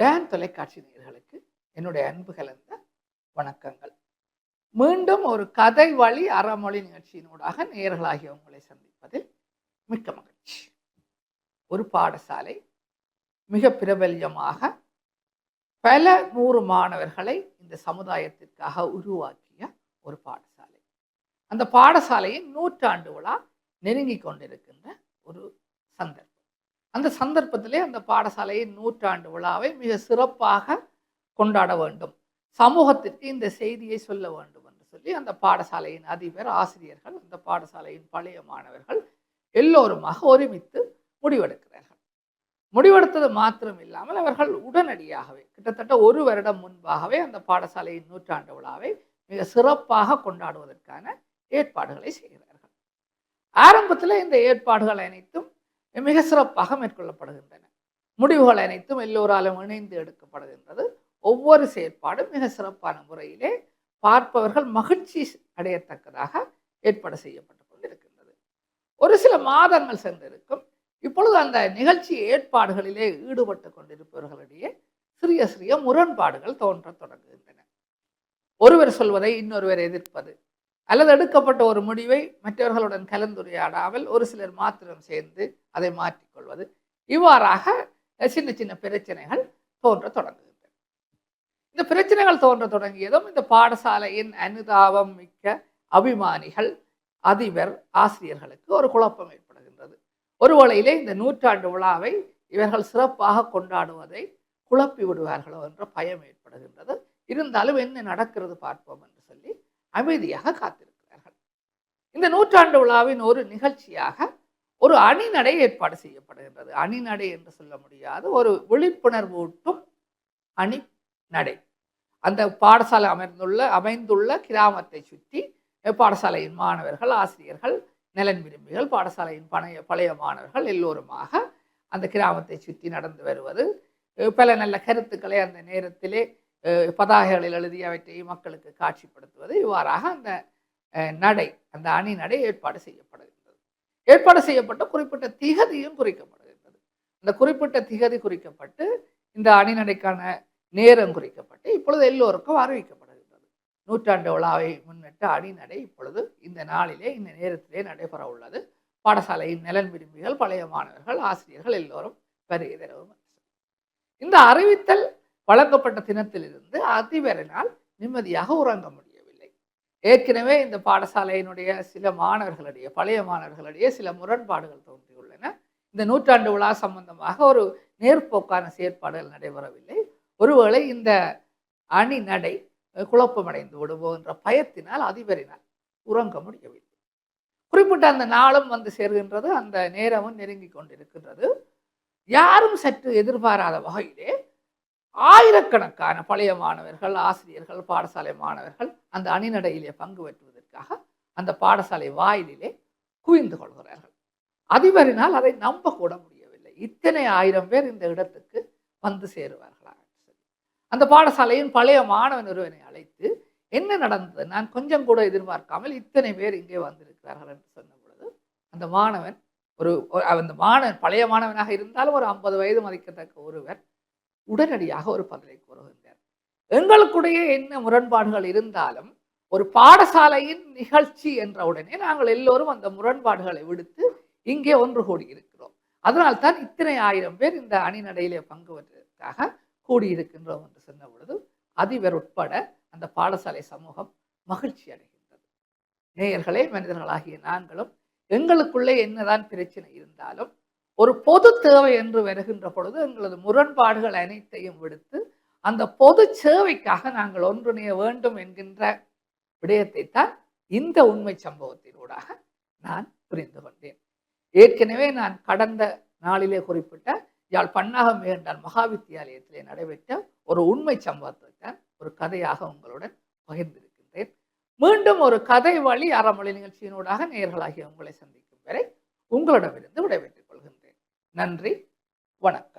Tan தொலைக்காட்சி நேயர்களுக்கு என்னுடைய அன்பு கலந்த வணக்கங்கள். மீண்டும் ஒரு கதை வழி அறமொழி நிகழ்ச்சியினூடாக நேயர்களாகிய உங்களை சந்திப்பதில் மிக்க மகிழ்ச்சி. ஒரு பாடசாலை மிக பிரபல்யமாக பல நூறு மாணவர்களை இந்த சமுதாயத்திற்காக உருவாக்கிய ஒரு பாடசாலை. அந்த பாடசாலையின் நூற்றாண்டு விழா நெருங்கி கொண்டிருக்கின்ற ஒரு சந்தர்ப்பம். அந்த சந்தர்ப்பத்திலே அந்த பாடசாலையின் நூற்றாண்டு விழாவை மிக சிறப்பாக கொண்டாட வேண்டும். சமூகத்திற்கு இந்த செய்தியை சொல்ல வேண்டும் என்று சொல்லி அந்த பாடசாலையின் அதிபர் ஆசிரியர்கள் அந்த பாடசாலையின் பழைய மாணவர்கள் எல்லோருமாக ஒருமித்து முடிவெடுக்கிறார்கள். முடிவெடுத்தது மாத்திரம் இல்லாமல் அவர்கள் உடனடியாகவே கிட்டத்தட்ட ஒரு வருடம் முன்பாகவே அந்த பாடசாலையின் நூற்றாண்டு விழாவை மிக சிறப்பாக கொண்டாடுவதற்கான ஏற்பாடுகளை செய்கிறார்கள். ஆரம்பத்தில் இந்த ஏற்பாடுகள் அனைத்தும் மிக சிறப்பாக மேற்கொள்ளப்படுகின்றன. முடிவுகள் அனைத்தும் எல்லோராலும் இணைந்து எடுக்கப்படுகின்றது. ஒவ்வொரு செயற்பாடும் மிக சிறப்பான முறையிலே பார்ப்பவர்கள் மகிழ்ச்சி அடையத்தக்கதாக ஏற்பாடு செய்யப்பட்டு கொண்டிருக்கின்றது. ஒரு சில மாதங்கள் சென்றிருக்கும். இப்பொழுது அந்த நிகழ்ச்சி ஏற்பாடுகளிலே ஈடுபட்டு கொண்டிருப்பவர்களிடையே சிறிய சிறிய முரண்பாடுகள் தோன்ற தொடங்குகின்றன. ஒருவர் சொல்வதை இன்னொருவர் எதிர்ப்பது. அல்லது எடுக்கப்பட்ட ஒரு முடிவை மற்றவர்களுடன் கலந்துரையாடாமல் ஒரு சிலர் மாத்திரம் சேர்ந்து அதை மாற்றிக்கொள்வது. இவ்வாறாக சின்ன சின்ன பிரச்சனைகள் தோன்ற தொடங்குகின்றன. இந்த பிரச்சனைகள் தோன்ற தொடங்கியதும் இந்த பாடசாலையின் அனுதாபம் மிக்க அபிமானிகள் அதிபர் ஆசிரியர்களுக்கு ஒரு குழப்பம் ஏற்படுகின்றது. ஒரு வேளையிலே இந்த நூற்றாண்டு விழாவை இவர்கள் சிறப்பாக கொண்டாடுவதை குழப்பி விடுவார்களோ என்ற பயம் ஏற்படுகின்றது. இருந்தாலும் என்ன நடக்கிறது பார்ப்போம் என்று அமைதியாக காத்திருக்கிறார்கள். இந்த நூற்றாண்டு விழாவின் ஒரு நிகழ்ச்சியாக ஒரு அணிநடை ஏற்பாடு செய்யப்படுகின்றது. அணிநடை என்று சொல்ல முடியாது ஒரு விழிப்புணர்வூட்டும் அணி நடை அந்த பாடசாலை அமைந்துள்ள அமைந்துள்ள கிராமத்தை சுற்றி பாடசாலையின் மாணவர்கள் ஆசிரியர்கள் நலன் விரும்பிகள் பாடசாலையின் பழைய பழைய மாணவர்கள் எல்லோருமாக அந்த கிராமத்தை சுற்றி நடந்து வருவது பல நல்ல கருத்துக்களை அந்த நேரத்திலே பதாகைகளில் எழுதி அவற்றை மக்களுக்கு காட்சிப்படுத்துவது இவ்வாறாக அந்த நடை அந்த அணி நடை ஏற்பாடு செய்யப்படுகின்றது. ஏற்பாடு செய்யப்பட்ட குறிப்பிட்ட திகதியும் குறிக்கப்படுகின்றது. அந்த குறிப்பிட்ட திகதி குறிக்கப்பட்டு இந்த அணிநடைக்கான நேரம் குறிக்கப்பட்டு இப்பொழுது எல்லோருக்கும் அறிவிக்கப்படுகின்றது. நூற்றாண்டு விழாவை முன்னிட்டு அணிநடை இப்பொழுது இந்த நாளிலே இந்த நேரத்திலே நடைபெற உள்ளது. பாடசாலையின் நலன் விரும்பிகள் பழைய மாணவர்கள் ஆசிரியர்கள் எல்லோரும் வருகை இந்த அறிவித்தல் வழங்கப்பட்ட தினத்திலிருந்து அதிபரினால் நிம்மதியாக உறங்க முடியவில்லை. ஏற்கனவே இந்த பாடசாலையினுடைய சில மாணவர்களிடையே பழைய மாணவர்களிடையே சில முரண்பாடுகள் தோன்றியுள்ளன. இந்த நூற்றாண்டு விழா சம்பந்தமாக ஒரு நேர்போக்கான செயற்பாடுகள் நடைபெறவில்லை. ஒருவேளை இந்த அணி நடை குழப்பமடைந்து விடுவோம் என்ற பயத்தினால் அதிபரினால் உறங்க முடியவில்லை. குறிப்பிட்ட அந்த நாளும் வந்து சேர்கின்றது அந்த நேரமும் நெருங்கி கொண்டிருக்கின்றது. யாரும் சற்று எதிர்பாராத வகையிலே ஆயிரக்கணக்கான பழைய மாணவர்கள் ஆசிரியர்கள் பாடசாலை மாணவர்கள் அந்த அணிநடையிலே பங்கு பெற்றுவதற்காக அந்த பாடசாலை வாயிலிலே குவிந்து கொள்கிறார்கள். அதிபரினால் அதை நம்ப கூட முடியவில்லை. இத்தனை ஆயிரம் பேர் இந்த இடத்துக்கு வந்து சேருவார்களா அந்த பாடசாலையின் பழைய மாணவன் ஒருவனை அழைத்து என்ன நடந்தது? நான் கொஞ்சம் கூட எதிர்பார்க்காமல் இத்தனை பேர் இங்கே வந்திருக்கிறார்கள் என்று சொன்ன பொழுது அந்த மாணவன் ஒரு அந்த மாணவன் பழைய மாணவனாக இருந்தாலும் ஒரு ஐம்பது வயது மதிக்கத்தக்க ஒருவர் உடனடியாக ஒரு பதிலை கூறுகின்றார் எங்களுக்குடைய என்ன முரண்பாடுகள் இருந்தாலும் ஒரு பாடசாலையின் நிகழ்ச்சி என்ற உடனே நாங்கள் எல்லோரும் அந்த முரண்பாடுகளை விடுத்து இங்கே ஒன்று கூடி இருக்கிறோம் அதனால் தான் இத்தனை ஆயிரம் பேர் இந்த அணிநடையிலே பங்கு பெற்றதற்காக கூடியிருக்கின்றோம் என்று சொன்ன பொழுது அதிபர் உட்பட அந்த பாடசாலை சமூகம் மகிழ்ச்சி அடைகின்றது. நேயர்களே மனிதர்களாகிய நாங்களும் எங்களுக்குள்ளே என்னதான் பிரச்சனை இருந்தாலும் ஒரு பொது தேவை என்று வருகின்ற பொழுது எங்களது முரண்பாடுகள் அனைத்தையும் விடுத்து அந்த பொது சேவைக்காக நாங்கள் ஒன்றிணைய வேண்டும் என்கின்ற விடயத்தை தான் இந்த உண்மை சம்பவத்தினூடாக நான் புரிந்து கொண்டேன். ஏற்கனவே நான் கடந்த நாளிலே குறிப்பிட்ட யாழ் பன்னாகம் வேண்டால் மகாவித்தியாலயத்திலே நடைபெற்ற ஒரு உண்மை சம்பவத்தை தான் ஒரு கதையாக உங்களுடன் பகிர்ந்திருக்கின்றேன். மீண்டும் ஒரு கதை வழி அறமொழி நிகழ்ச்சியினூடாக நேர்களாகிய உங்களை சந்திக்கும் வரை உங்களிடமிருந்து விடைபெற்றுக் நன்றி. வணக்கம்.